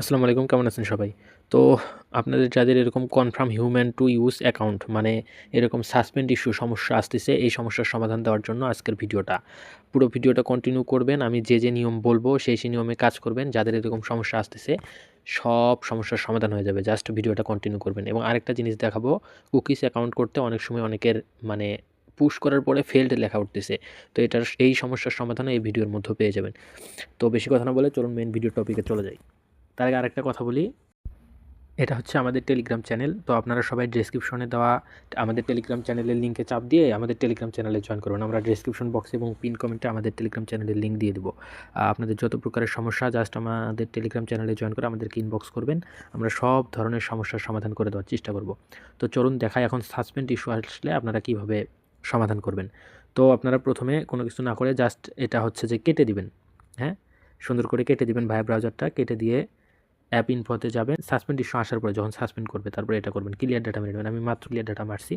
আসসালামু আলাইকুম, কেমন আছেন সবাই? তো আপনাদের যাদের এরকম confirm human to use account মানে এরকম সাসপেন্ড ইস্যু সমস্যা আসতেছে, এই সমস্যার সমাধান দেওয়ার জন্য আজকের ভিডিওটা। পুরো ভিডিওটা কন্টিনিউ করবেন, আমি যে যে নিয়ম বলব, সেই সেই নিয়মে কাজ করবেন, যাদের এরকম সমস্যা আসতেছে, সব সমস্যার সমাধান হয়ে যাবে জাস্ট ভিডিওটা কন্টিনিউ করবেন। এবং আরেকটা জিনিস দেখাবো কুকিস অ্যাকাউন্ট করতে অনেক সময় অনেকের মানে পুশ করার পরে ফেল্ড লেখা উঠতেছে, তো এটার, এই সমস্যার সমাধান এই ভিডিওর মধ্যে পেয়ে যাবেন। তো বেশি কথা না বলে চলুন মেন ভিডিও টপিকে চলে যাই। তার আগে আরেকটা কথা বলি। এটা হচ্ছে আমাদের টেলিগ্রাম চ্যানেল তো আপনারা সবাই ডেসক্রিপশনে দেওয়া আমাদের টেলিগ্রাম চ্যানেলের লিঙ্কে চাপ দিয়ে আমাদের টেলিগ্রাম চ্যানেলে জয়েন করবেন। আমরা ডেসক্রিপশন বক্সে এবং পিন কমেন্টে আমাদের টেলিগ্রাম চ্যানেলের লিঙ্ক দিয়ে দেবো। আপনাদের যত প্রকারের সমস্যা জাস্ট আমাদের টেলিগ্রাম চ্যানেলে জয়েন করে আমাদেরকে ইনবক্স করবেন। আমরা সব ধরনের সমস্যার সমাধান করে দেওয়ার চেষ্টা করব। তো চলুন দেখায় এখন সাসপেন্ড ইস্যু আসলে আপনারা কীভাবে সমাধান করবেন। তো আপনারা প্রথমে কোনো কিছু না করে জাস্ট এটা হচ্ছে যে কেটে দিবেন। হ্যাঁ? সুন্দর করে কেটে দিবেন ভাই ব্রাউজারটা কেটে দিয়ে অ্যাপ ইনফোতে যাবেন সাসপেন্ড ইস্যু আসার পরে যখন সাসপেন্ড করবে, তারপরে এটা করবেন। ক্লিয়ার ডাটা মেরে নেবেন। আমি মাত্র ক্লিয়ার ডাটা মারছি।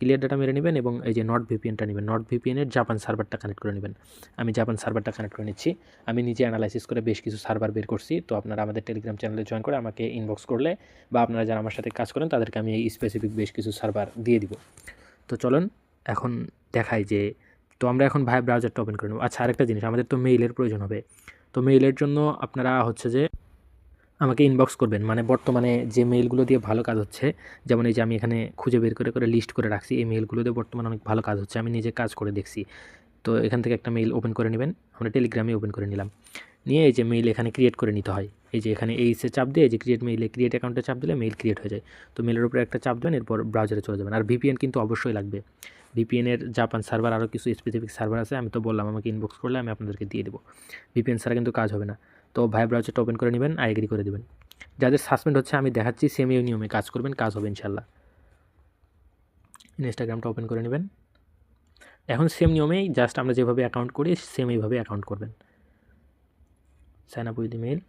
ক্লিয়ার ডাটা মেরে নেবেন এবং এই যে নট ভিপিএনটা নেবেন নট ভিপিএনের জাপান সার্ভারটা কানেক্ট করে নেবেন। আমি জাপান সার্ভারটা কানেক্ট করে নিচ্ছি। আমি নিজে অ্যানালাইসিস করে বেশ কিছু সার্ভার বের করছি। তো আপনারা আমাদের টেলিগ্রাম চ্যানেলে জয়েন করে আমাকে ইনবক্স করলে বা আপনারা যারা আমার সাথে কাজ করেন, তাদেরকে আমি এই স্পেসিফিক বেশ কিছু সার্ভার দিয়ে দিব। তো চলুন, এখন দেখাই যে, তো আমরা এখন ভাই ব্রাউজারটা ওপেন করে নেব। আচ্ছা আরেকটা জিনিস, আমাদের তো মেইলের প্রয়োজন হবে। তো মেইলের জন্য আপনারা হচ্ছে যে আমাকে ইনবক্স করবেন। মানে বর্তমানে যে মেইলগুলো দিয়ে ভালো কাজ হচ্ছে, যেমন এই যে আমি এখানে খুঁজে বের করে করে লিস্ট করে রাখছি, এই মেইলগুলো দিয়ে বর্তমানে অনেক ভালো কাজ হচ্ছে। আমি নিজে কাজ করে দেখছি। তো এখান থেকে একটা মেইল ওপেন করে নেবেন। আমরা টেলিগ্রামে ওপেন করে নিলাম। নিয়ে এই যে মেইল এখানে ক্রিয়েট করে নিতে হয়। এই যে এখানে এইসে চাপ দিয়ে এই যে ক্রিয়েট মেইলে ক্রিয়েট অ্যাকাউন্টে চাপ দিলে মেইল ক্রিয়েট হয়ে যায়। তো মেইলের উপরে একটা চাপ দেবেন, এরপর ব্রাউজারে চলে যাবেন। আর ভিপিএন কিন্তু অবশ্যই লাগবে। ভিপিএনের জাপান সার্ভার আরও কিছু স্পেসিফিক সার্ভার আছে, আমি তো বললাম, আমাকে ইনবক্স করলে আমি আপনাদেরকে দিয়ে দেবো। ভিপিএন ছাড়া কিন্তু কাজ হবে না। তো ভাই ব্রাউজারটা ওপেন করে নেবেন আই এগ্রি করে দেবেন। যাদের সাসপেন্ড হচ্ছে, আমি দেখাচ্ছি সেম এই নিয়মে কাজ করবেন, কাজ হবে ইনশাল্লাহ ইনস্টাগ্রামটা ওপেন করে নেবেন। এখন সেম নিয়মেই জাস্ট আমরা যেভাবে অ্যাকাউন্ট করি সেম এইভাবে অ্যাকাউন্ট করবেন। সাইন আপ উইথ ইমেল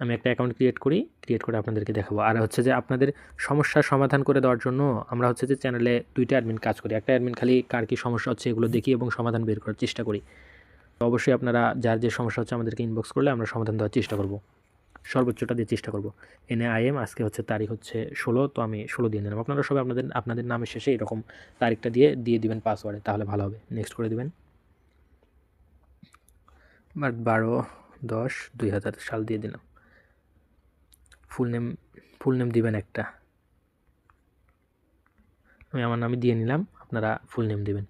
আমি একটা অ্যাকাউন্ট ক্রিয়েট করি ক্রিয়েট করে আপনাদেরকে দেখাবো। আর হচ্ছে যে আপনাদের সমস্যার সমাধান করে দেওয়ার জন্য আমরা হচ্ছে যে চ্যানেলে দুইটা অ্যাডমিন কাজ করি। একটা অ্যাডমিন খালি কার কী সমস্যা হচ্ছে, এগুলো দেখি এবং সমাধান বের করার চেষ্টা করি। অবশ্যই আপনারা যার যে সমস্যা হচ্ছে আমাদেরকে ইনবক্স করলে আমরা সমাধান দেওয়ার চেষ্টা করব। সর্বোচ্চটা দিয়ে চেষ্টা করব। এনে আই এম আজকে হচ্ছে তারিখ হচ্ছে ষোলো, তো আমি ষোলো দিয়ে নিলাম। আপনারা সবাই আপনাদের আপনাদের নামের শেষে এরকম তারিখটা দিয়ে দিয়ে দিবেন পাসওয়ার্ডে তাহলে ভালো হবে। নেক্সট করে দেবেন। বারো দশ দুই হাজার সাল দিয়ে দিলাম। ফুল নেম ফুল নেম দিবেন একটা। আমি আমার নামে দিয়ে নিলাম, আপনারা ফুল নেম দিবেন।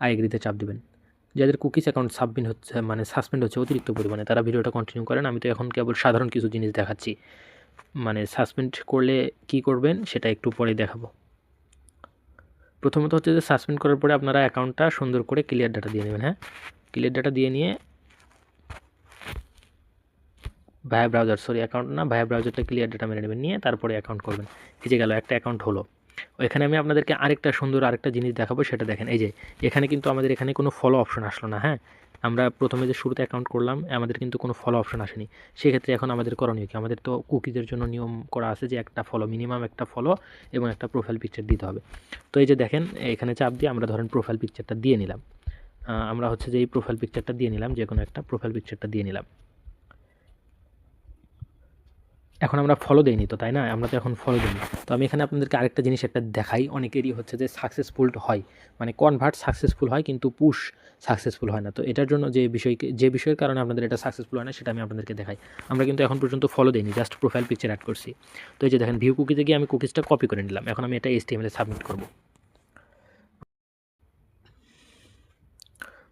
আইগ্রিতে চাপ দেবেন। যাদের কুকিজ অ্যাকাউন্ট সাবমিন হচ্ছে মানে সাসপেন্ড হচ্ছে অতিরিক্ত পরিমাণে, তারা ভিডিওটা কন্টিনিউ করেন। আমি তো এখন কেবল সাধারণ কিছু জিনিস দেখাচ্ছি। মানে সাসপেন্ড করলে কি করবেন, সেটা একটু পরে দেখাবো। প্রথমত হচ্ছে যে সাসপেন্ড করার পরে আপনারা অ্যাকাউন্টটা সুন্দর করে ক্লিয়ার ডাটা দিয়ে নেবেন হ্যাঁ? ক্লিয়ার ডাটা দিয়ে নিয়ে ভায়া ব্রাউজার সরি অ্যাকাউন্ট না ভায়া ব্রাউজারটা ক্লিয়ার ডাটা মেরে নেবেন, নিয়ে তারপরে অ্যাকাউন্ট করবেন। এই যে গেল, একটা অ্যাকাউন্ট হলো। এখানে আমি আপনাদেরকে আরেকটা সুন্দর আরেকটা জিনিস দেখাবো, সেটা দেখেন। এই যে, এখানে কিন্তু আমাদের এখানে কোনো ফলো অপশন আসলো না হ্যাঁ? আমরা প্রথমে যে শুরুতে অ্যাকাউন্ট করলাম, আমাদের কিন্তু কোনো ফলো অপশন আসেনি। সেক্ষেত্রে এখন আমাদের করণীয় কি? আমাদের তো কুকিজের জন্য নিয়ম করা আছে যে একটা ফলো মিনিমাম একটা ফলো এবং একটা প্রোফাইল পিকচার দিতে হবে। তো এই যে দেখেন, এখানে চাপ দিয়ে আমরা ধরেন প্রোফাইল পিকচারটা দিয়ে নিলাম। আমরা হচ্ছে যে এই প্রোফাইল পিকচারটা দিয়ে নিলাম যে কোনো একটা প্রোফাইল পিকচারটা দিয়ে নিলাম। এখন আমরা ফলো দিইনি তো, তাই না? আমরা তো এখন ফলো দিইনি। তো আমি এখানে আপনাদেরকে আরেকটা জিনিস একটা দেখাই, অনেকেরই হচ্ছে যে সাকসেসফুল হয়। মানে কনভার্ট সাকসেসফুল হয় কিন্তু পুশ সাকসেসফুল হয় না। তো এটার জন্য যে বিষয়কে, যে বিষয়ের কারণে আপনাদের এটা সাকসেসফুল হয় না, সেটা আমি আপনাদেরকে দেখাই। আমরা কিন্তু এখন পর্যন্ত ফলো দিইনি জাস্ট প্রোফাইল পিকচার অ্যাড করছি। তো এই যে দেখেন ভিউ কুকিজে গিয়ে আমি কুকিজটা কপি করে নিলাম। এখন আমি এটা এস টিএমএলে সাবমিট করব।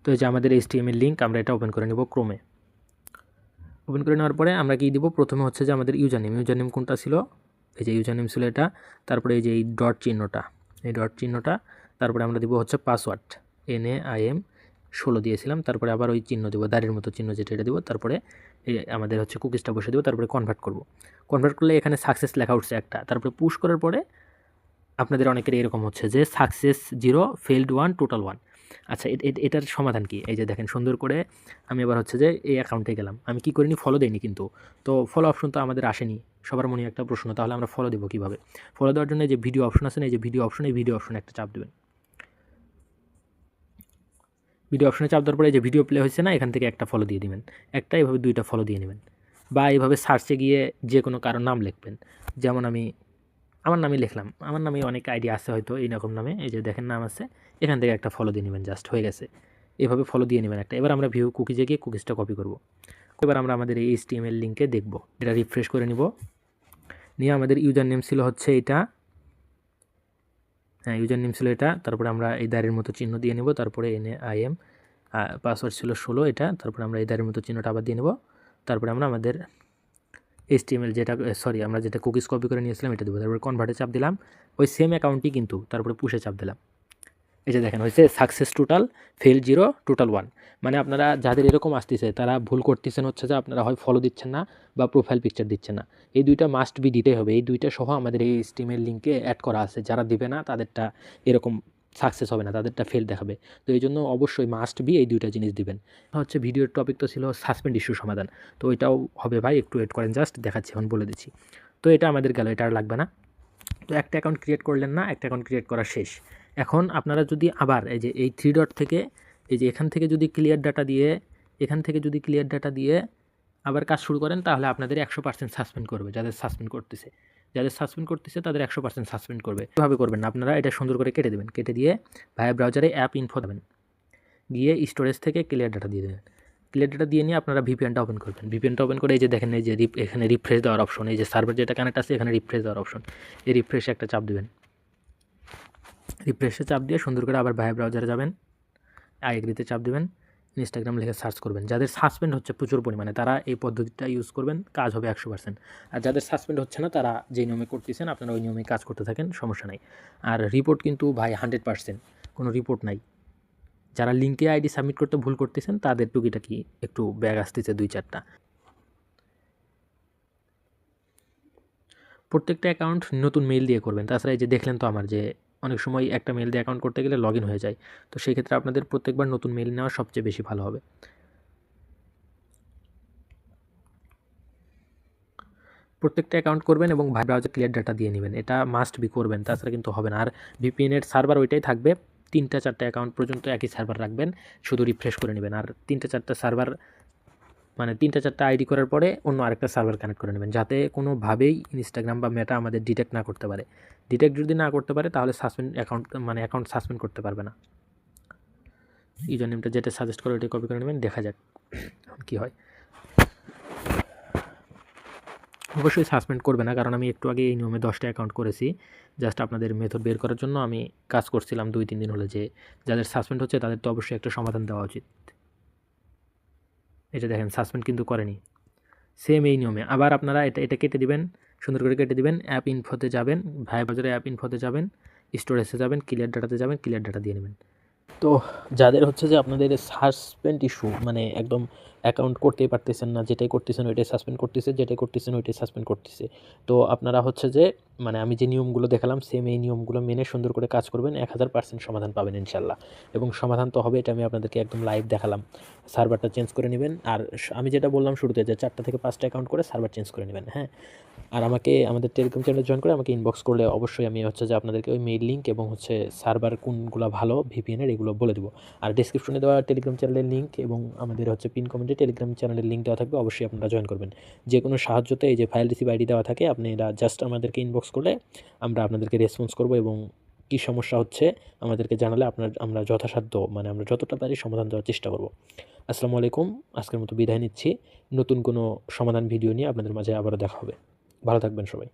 তো এই যে আমাদের এস টিএমের লিঙ্ক আমরা এটা ওপেন করে নেব ক্রোমে ওপেন করে নেওয়ার পরে আমরা কী দিব? প্রথমে হচ্ছে যে আমাদের ইউজার নেম ইউজার নেম কোনটা ছিল? এই যে ইউজার নেম ছিল এটা। তারপরে এই যে এই ডট চিহ্নটা, এই ডট চিহ্নটা। তারপরে আমরা দিব হচ্ছে password N A I M ষোলো দিয়েছিলাম, তারপরে আবার ওই চিহ্ন দেবো, দাঁড়ির মতো চিহ্ন যেটা এটা দেবো। তারপরে এই আমাদের হচ্ছে কুকিজটা বসে দেবো, তারপরে কনভার্ট করব। কনভার্ট করলে এখানে সাকসেস লেখা উঠছে একটা। তারপরে পুশ করার পরে আপনাদের অনেকের এরকম হচ্ছে যে success zero failed one total one আচ্ছা এটার সমাধান কি? এই যে দেখেন, সুন্দর করে আমি এবার হচ্ছে যে এই অ্যাকাউন্টে গেলাম। আমি কি করিনি? ফলো দেয়নি কিন্তু। তো ফলো অপশন তো আমাদের আসেনি। সবার মনে একটা প্রশ্ন, তাহলে আমরা ফলো দেবো কীভাবে? ফলো দেওয়ার জন্য যে ভিডিও অপশন আছে এই যে ভিডিও অপশন এই ভিডিও অপশন একটা চাপ দেবেন। ভিডিও অপশনে চাপ দেওয়ার পরে যে ভিডিও প্লে হয়েছে না, এখান থেকে একটা ফলো দিয়ে দিবেন। একটা এভাবে দুইটা ফলো দিয়ে নেবেন। বা এইভাবে সার্চে গিয়ে যে কোনো কারোর নাম লিখবেন। যেমন আমি আমার নামই লিখলাম। আমার নামে অনেক আইডিয়া আছে হয়তো এইরকম নামে। এই যে দেখেন নাম আছে। এখান থেকে একটা ফলো দিয়ে নেবেন জাস্ট হয়ে গেছে। এভাবে ফলো দিয়ে নেবেন একটা। এবার আমরা ভিউ কুকিজে গিয়ে কুকিজটা কপি করব। এবার আমরা আমাদের এই এইচটিএমএল লিঙ্কে দেখব। এটা রিফ্রেশ করে নিব। নিয়ে আমাদের ইউজার নেম ছিল হচ্ছে এটা। হ্যাঁ ইউজার নেম ছিল এটা। তারপরে আমরা এই দাঁড়ের মতো চিহ্ন দিয়ে নেব। তারপরে এনে আই এম পাসওয়ার্ড ছিল ষোলো এটা। তারপরে আমরা এই দাঁড়ের মতো চিহ্নটা আবার দিয়ে নেব। তারপরে আমরা আমাদের এইচটিএমএল যেটা সরি আমরা যেটা কুকিজ কপি করে নিয়েছিলাম, এটা দেবো। তারপরে কনভার্টে চাপ দিলাম। ওই সেম অ্যাকাউন্টই কিন্তু তারপরে পুষে চাপ দিলাম। এই যে দেখেন হয়েছে success total fail zero total one মানে আপনারা যাদের এরকম আসতেছে, তারা ভুল করতেছেন হচ্ছে যে আপনারা হয় ফলো দিচ্ছেন না বা প্রোফাইল পিকচার দিচ্ছেন না। এই দুইটা মাস্ট বি দিতেই হবে। এই দুইটা সহ আমাদের এই স্টিমের লিঙ্কে অ্যাড করা আছে। যারা দিবে না, তাদেরটা এরকম সাকসেস হবে না, তাদেরটা ফেল দেখাবে। তো এই জন্য অবশ্যই মাস্ট বি এই দুইটা জিনিস দিবেন। হচ্ছে ভিডিওর টপিক তো ছিল সাসপেন্ড ইস্যু সমাধান। তো এটাও হবে ভাই, একটু ওয়েট করেন জাস্ট দেখাচ্ছি, এখন বলে দিচ্ছি। তো এটা আমাদের গেল, এটা আর লাগবে না। তো একটা অ্যাকাউন্ট ক্রিয়েট করলেন না, একটা অ্যাকাউন্ট ক্রিয়েট করা শেষ। এখন আপনারা যদি আবার এই যে এই থ্রি ডট থেকে, এই যে এখান থেকে যদি ক্লিয়ার ডাটা দিয়ে, এখান থেকে যদি ক্লিয়ার ডাটা দিয়ে আবার কাজ শুরু করেন, তাহলে আপনাদের একশো পার্সেন্ট সাসপেন্ড করবে, যাদের সাসপেন্ড করতেছে। যাদের সাসপেন্ড করতেছে, তাদের একশো পার্সেন্ট সাসপেন্ড করবে। কীভাবে করবেন? আপনারা এটা সুন্দর করে কেটে দেবেন। কেটে দিয়ে ভাইয়া ব্রাউজারে অ্যাপ ইনফো দেবেন। গিয়ে স্টোরেজ থেকে ক্লিয়ার ডাটা দিয়ে দেবেন। ক্লিয়ার ডাটা দিয়ে নিয়ে আপনারা ভিপিএনটা ওপেন করবেন। ভিপিএনটা ওপেন করে এই যে দেখেন, এই যে এখানে রিফ্রেশ দেওয়ার অপশন এই যে সার্ভার যেটা কানেক্ট আছে, এখানে রিফ্রেশ দেওয়ার অপশন এই রিফ্রেশে একটা চাপ দেবেন। রিফ্রেশে চাপ দিয়ে সুন্দর করে আবার ভাইয়া ব্রাউজারে যাবেন। আইএগ্রিতে চাপ দেবেন। ইনস্টাগ্রাম লিখে সার্চ করবেন। যাদের সাসপেন্ড হচ্ছে প্রচুর পরিমাণে, তারা এই পদ্ধতিটা ইউজ করবেন, কাজ হবে একশো পার্সেন্ট আর যাদের সাসপেন্ড হচ্ছে না, তারা যেই নিয়মে করতেছেন, আপনারা ওই নিয়মে কাজ করতে থাকেন, সমস্যা নাই। আর রিপোর্ট কিন্তু ভাই হান্ড্রেড পার্সেন্ট কোনো রিপোর্ট নাই। যারা লিঙ্কে আইডি সাবমিট করতে ভুল করতেছেন, তাদের টুকিটা কি একটু ব্যাগ আসতেছে দুই চারটা। প্রত্যেকটা অ্যাকাউন্ট নতুন মেইল দিয়ে করবেন। তাছাড়া এই যে দেখলেন তো আমার যে অনেক সময় একটা মেল দিয়ে অ্যাকাউন্ট করতে গেলে লগ হয়ে যায়। তো সেই ক্ষেত্রে আপনাদের প্রত্যেকবার নতুন মেল নেওয়া সবচেয়ে বেশি ভালো হবে। প্রত্যেকটা অ্যাকাউন্ট করবেন এবং ভাই ব্রাউজার ক্লিয়ার ডাটা দিয়ে নেবেন। এটা মাস্ট বি করবেন, তাছাড়া কিন্তু হবে না। আর ভিপিএনের সার্ভার ওইটাই থাকবে। তিনটা চারটা অ্যাকাউন্ট পর্যন্ত একই সার্ভার রাখবেন, শুধু রিফ্রেশ করে নেবেন। আর তিনটা চারটা সার্ভার মানে তিনটা চারটা আইডি করার পরে অন্য আরেকটা সার্ভার কানেক্ট করে নেবেন, যাতে কোনোভাবেই ইনস্টাগ্রাম বা মেটা আমাদের ডিটেক্ট না করতে পারে। ডিটেক্ট যদি না করতে পারে, তাহলে সাসপেন্ড অ্যাকাউন্ট মানে অ্যাকাউন্ট সাসপেন্ড করতে পারবে না। ইউজার নেমটা যেটা সাজেস্ট করে, ওইটা কপি করে নেবেন, দেখা যাক কী হয়। অবশ্যই সাসপেন্ড করবে না, কারণ আমি একটু আগে এই নিয়মে দশটা অ্যাকাউন্ট করেছি। জাস্ট আপনাদের মেথড বের করার জন্য আমি কাজ করছিলাম দুই, তিন দিন হলে যে, যাদের সাসপেন্ড হচ্ছে, তাদের তো অবশ্যই একটা সমাধান দেওয়া উচিত। এটা দেখেন সাসপেন্ড কিন্তু করেনি। সেম এই নিয়মে। আবার আপনারা এটা এটা কেটে দিবেন। সুন্দর করে কেটে দিবেন অ্যাপ ইনফোতে যাবেন ভাই বাজারে অ্যাপ ইনফোতে যাবেন স্টোরেজে যাবেন ক্লিয়ার ডাটাতে যাবেন ক্লিয়ার ডাটা দিয়ে নেবেন। তো যাদের হচ্ছে যে আপনাদের সাসপেন্ড ইস্যু মানে একদম অ্যাকাউন্ট করতেই পারতেছেন না, যেটাই করতেছেন ওইটাই সাসপেন্ড করতেছে, যেটাই করতেছেন ওইটাই সাসপেন্ড করতেছে। তো আপনারা হচ্ছে যে মানে আমি যে নিয়মগুলো দেখালাম সেম এই নিয়মগুলো মেনে সুন্দর করে কাজ করবেন, এক হাজার পার্সেন্ট সমাধান পাবেন ইনশাল্লাহ। এবং সমাধান তো হবে, এটা আমি আপনাদেরকে একদম লাইভ দেখালাম। সার্ভারটা চেঞ্জ করে নেবেন, আর আমি যেটা বললাম শুরুতে যে চারটা থেকে পাঁচটা অ্যাকাউন্ট করে সার্ভার চেঞ্জ করে নেবেন হ্যাঁ? আর আমাকে, আমাদের টেলিগ্রাম চ্যানেলে জয়েন করে আমাকে ইনবক্স করলে অবশ্যই আমি হচ্ছে যে আপনাদেরকে ওই মেইল লিঙ্ক এবং হচ্ছে সার্ভার কোনগুলো ভালো ভিপিএনের এগুলো বলে দেবো। আর ডিসক্রিপশনে দেওয়া টেলিগ্রাম চ্যানেলের লিঙ্ক এবং আমাদের হচ্ছে পিন কমেন্টে টেলিগ্রাম চ্যানেলের লিঙ্ক দেওয়া থাকবে, অবশ্যই আপনারা জয়েন করবেন। যে কোনো সাহায্যতে এই যে ফাইল রিসিভ আইডি দেওয়া থাকে, আপনি এটা জাস্ট আমাদেরকে ইনবক্স করলে আমরা আপনাদেরকে রেসপন্স করব এবং কী সমস্যা হচ্ছে আমাদেরকে জানালে আপনার, আমরা যথাসাধ্য মানে আমরা যতটা পারি সমাধান দেওয়ার চেষ্টা করব। আসসালামু আলাইকুম, আজকের মতো বিদায় নিচ্ছি। নতুন কোনো সমাধান ভিডিও নিয়ে আপনাদের মাঝে আবারও দেখা হবে। ভালো থাকবেন সবাই।